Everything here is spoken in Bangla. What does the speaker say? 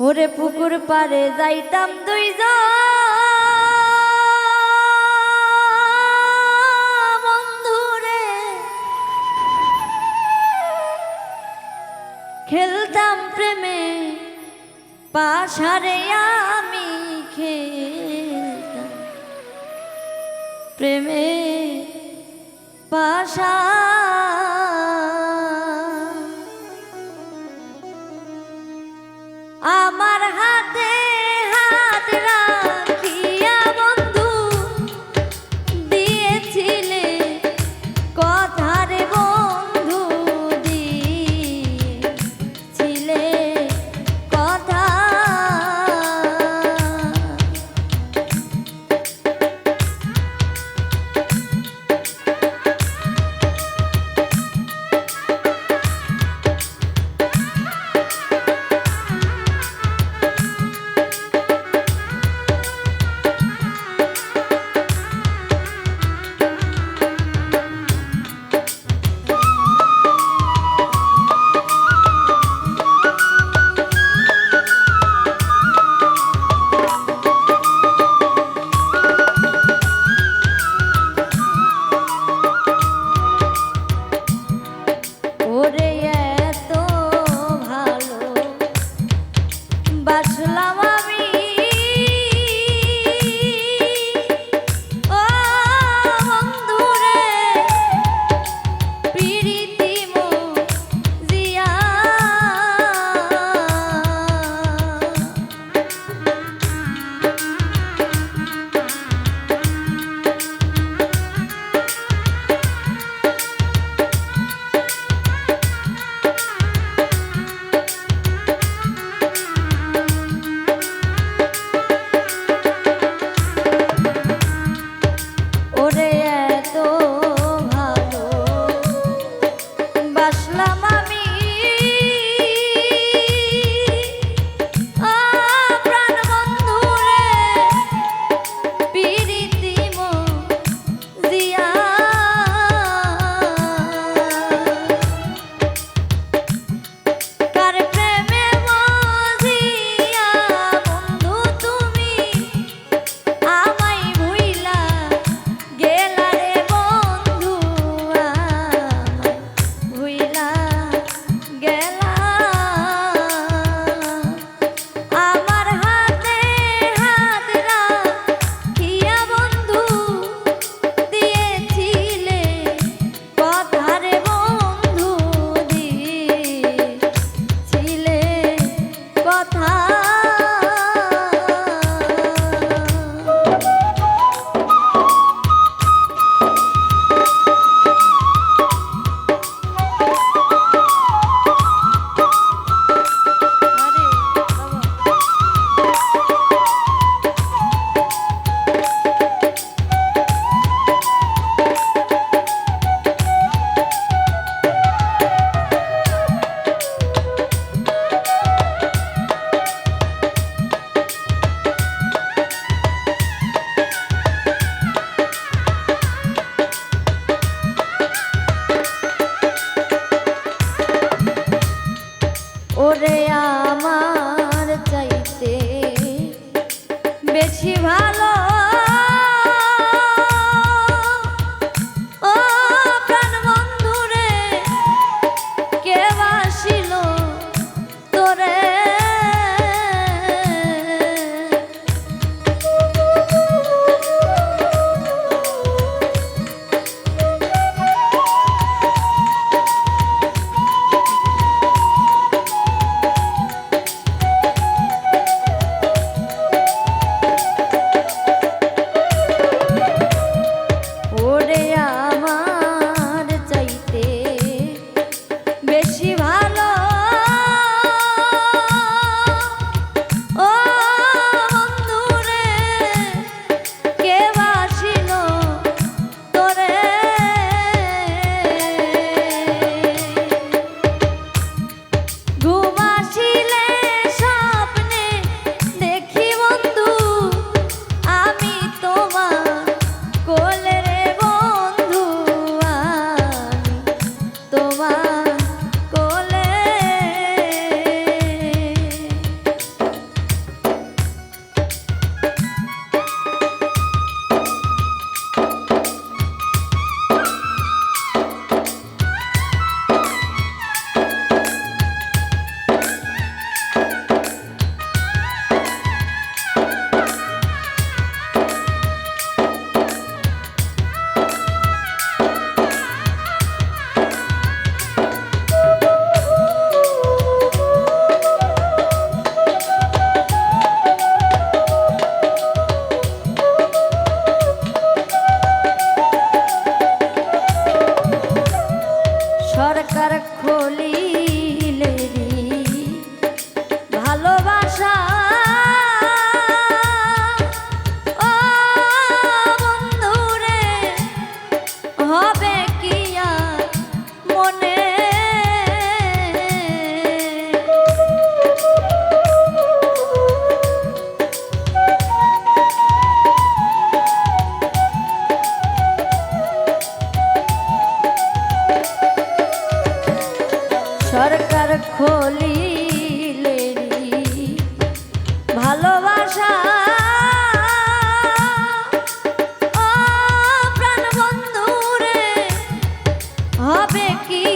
ওরে পুকুর পারে যাইতাম দুইজন। বন্ধুরে খেলতাম প্রেমে পাশারে আমি খেলতাম প্রেমে পাশা সরকার খোলি ভালোবাসা। ও প্রাণ বন্ধুরে হবে কি